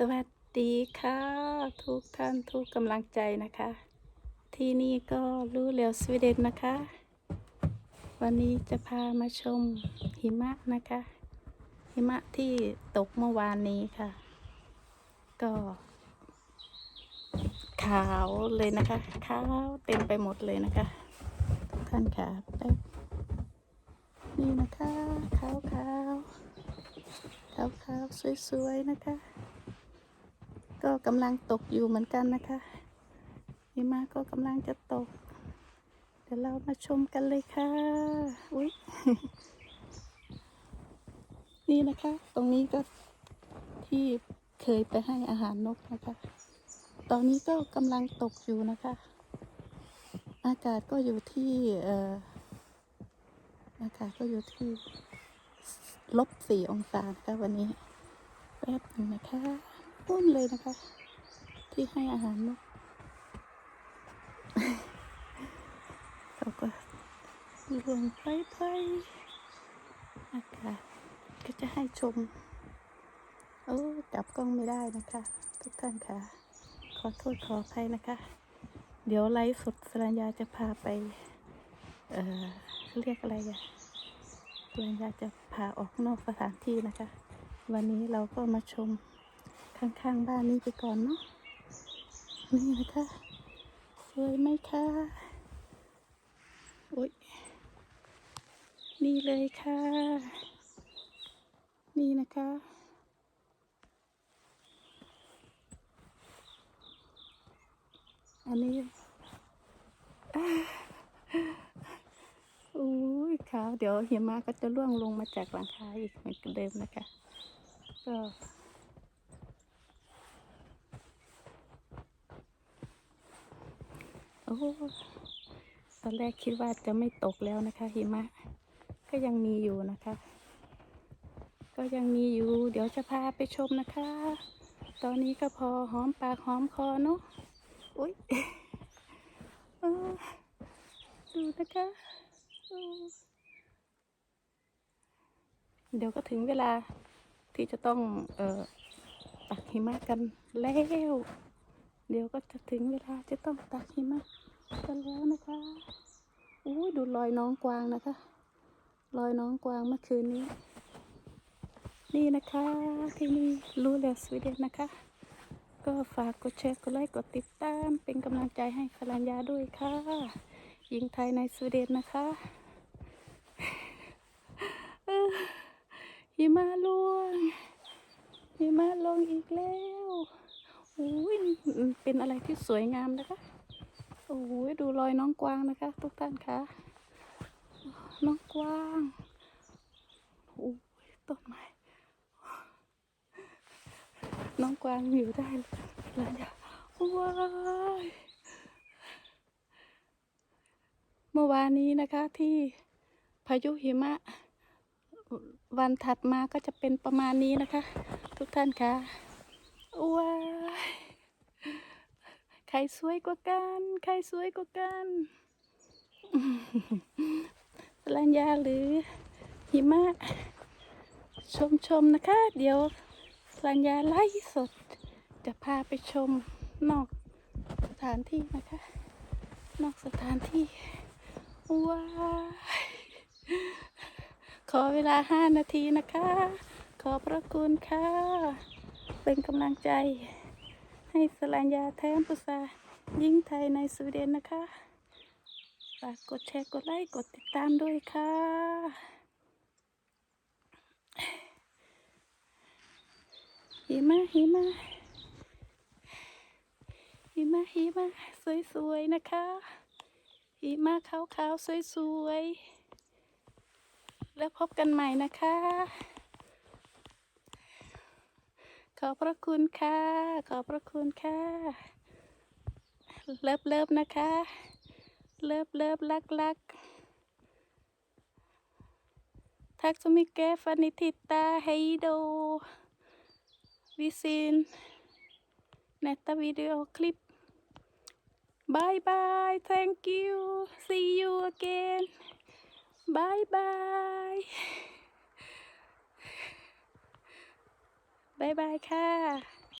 สวัสดีค่ะ ทุกท่านทุกกำลังใจนะคะ ที่นี่ก็รู้เร็วสวีเดนนะคะ วันนี้จะพามาชมหิมะนะคะ หิมะที่ตกเมื่อวานนี้ค่ะ ก็ ขาวเลยนะคะขาวเต็มไปหมดเลยนะคะ ทุกท่านค่ะแป๊บนี่นะคะขาวขาวขาวขาวสวยๆนะคะ ก็กำลังตกอยู่เหมือนกันนะคะหิมะก็กำลังจะตก เดี๋ยวเรามาชมกันเลยค่ะ อุ๊ยนี่นะคะ ตรงนี้ก็ที่เคยไปให้อาหารนกนะคะ ตอนนี้ก็กำลังตกอยู่นะคะ อากาศก็อยู่ที่เอ่ออากาศก็อยู่ที่ลบสี่องศานะคะวันนี้แป๊บหนึงนะคะ พุ่นเลยนะคะ ที่ให้อาหารนกเขาก็ลงไปไปอากาศก็จะให้ชม โอ้จับกล้องไม่ได้นะคะ ทุกท่านค่ะ ขอโทษขออภัยนะคะ เดี๋ยวไลฟ์สดสรัญญาจะพาไป เอ่อเขาเรียกอะไรอะสรัญญาจะพาออกนอกสถานที่นะคะ วันนี้เราก็มาชม ข้างๆบ้านนี้ไปก่อนเนาะนี่นะคะสวยไหมคะโอ้ยนี่เลยค่ะ นี่นะคะอันนี้อุ้ยขาวเดี๋ยวหิมะก็จะร่วงลงมาจากหลังคาอีกเหมือนเดิมนะคะ ก็ อ้ตอนแรกคิดว่าจะไม่ตกแล้วนะคะ หิมะ ก็ยังมีอยู่นะคะ ก็ยังมีอยู่ เดี๋ยวจะพาไปชมนะคะ ตอนนี้ก็พอหอมปากหอมคอเนาะอุ้ยดูนะคะเดี๋ยวก็ถึงเวลาที่จะต้องเอ่อตักหิมะกันแล้ว เดี๋ยวก็จะถึงเวลาจะต้องตักหิมะ กันแล้วนะคะอู้ยดูรอยน้องกวางนะคะ รอยน้องกวางเมื่อคืนนี้ นี่นะคะที่นี่รู้แล้วสวีเดนนะคะ ก็ฝากกดแชร์กดไลค์กดติดตาม เป็นกำลังใจให้สรัญญาด้วยค่ะหญิงไทยในสวีเดนนะคะหิมะล่วงหิมะลงอีกแล้วอุ้ยเป็นอะไรที่สวยงามนะคะ โอ้ยดูรอยน้องกวางนะคะ ทุกท่านคะน้องกวางโอ้ยต้นไม้น้องกวางอยู่ได้แล้วเนี่ยว้ายเมื่อวานนี้นะคะที่พายุหิมะ วันถัดมาก็จะเป็นประมาณนี้นะคะ ทุกท่านคะว้าย รสวยกว่ากัน ใครสวยกว่ากันสลัญญาหรือหิมะ ชมชมนะคะ เดี๋ยวสลัญญาไล่สด จะพาไปชมนอกสถานที่นะคะ นอกสถานที่ ว้ายขอเวลาห้านาทีนะคะ ขอพระคุณค่ะ เป็นกำลังใจ ให้สลัญญาแท้มปุษายิ่งไทยในสวีเดนนะคะฝากกดแชร์กดไลค์กดติดตามด้วยค่ะ หิมะหิมะหิมะหิมะสวยๆนะคะหิมะขาวๆสวยๆแล้วพบกันใหม่นะคะ อบพระคุณค่ะ ขอบพระคุณค่ะ เลิฟเลิฟนะคะ เลิฟเลิฟรักรักทักสมิเกฟานิติตาไฮโดวิซินเนตวิดีโอคลิป Bye bye. Thank you. See you again. Bye bye. บายบายค่ะ